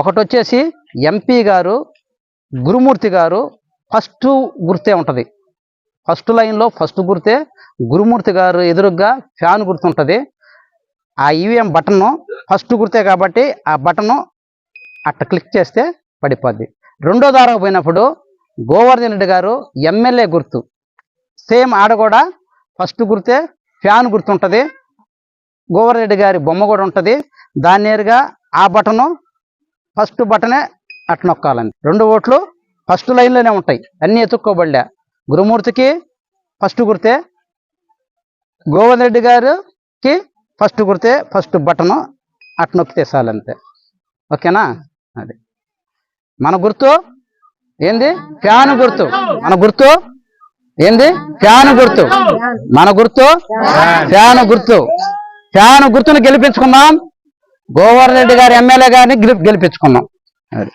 ఒకటి వచ్చేసి ఎంపీ గారు గురుమూర్తి గారు ఫస్ట్ గుర్తే ఉంటుంది. ఫస్ట్ లైన్లో ఫస్ట్ గుర్తే గురుమూర్తి గారు ఎదురుగ్గా ఫ్యాన్ గుర్తుంటుంది. ఆ ఈవీఎం బటన్ ఫస్ట్ గుర్తే కాబట్టి ఆ బటన్ అట్ట క్లిక్ చేస్తే పడిపోద్ది. రెండో దారం పోయినప్పుడు గోవర్ధన్ రెడ్డి గారు ఎమ్మెల్యే గుర్తు. సేమ్ ఆడ కూడా ఫస్ట్ గుర్తే ఫ్యాన్ గుర్తుంటుంది. గోవర్ధన్ రెడ్డి గారి బొమ్మ కూడా ఉంటుంది. దాని నేరుగా ఆ బటను ఫస్ట్ బటనే అట్ నొక్కాలండి. రెండు ఓట్లు ఫస్ట్ లైన్లోనే ఉంటాయి. అన్నీ ఎత్తుక్కోబడలే గురుమూర్తికి ఫస్ట్ గుర్తే గోవర్ధన్ రెడ్డి గారికి ఫస్ట్ గుర్తే ఫస్ట్ బటను అట్ నొక్కితే చాలంతే ఓకేనా? అది. మన గుర్తు? ఏంది? ఫ్యాన్ గుర్తు. మన గుర్తు? ఏంది? ఫ్యాన్ గుర్తు. మన గుర్తు? ఫ్యాన్ గుర్తు. ఫ్యాన్ గుర్తును గెలిపించుకున్నాం. గోవర్ రెడ్డి గారు ఎమ్మెల్యే గారిని గెలిపించుకున్నాం. అది.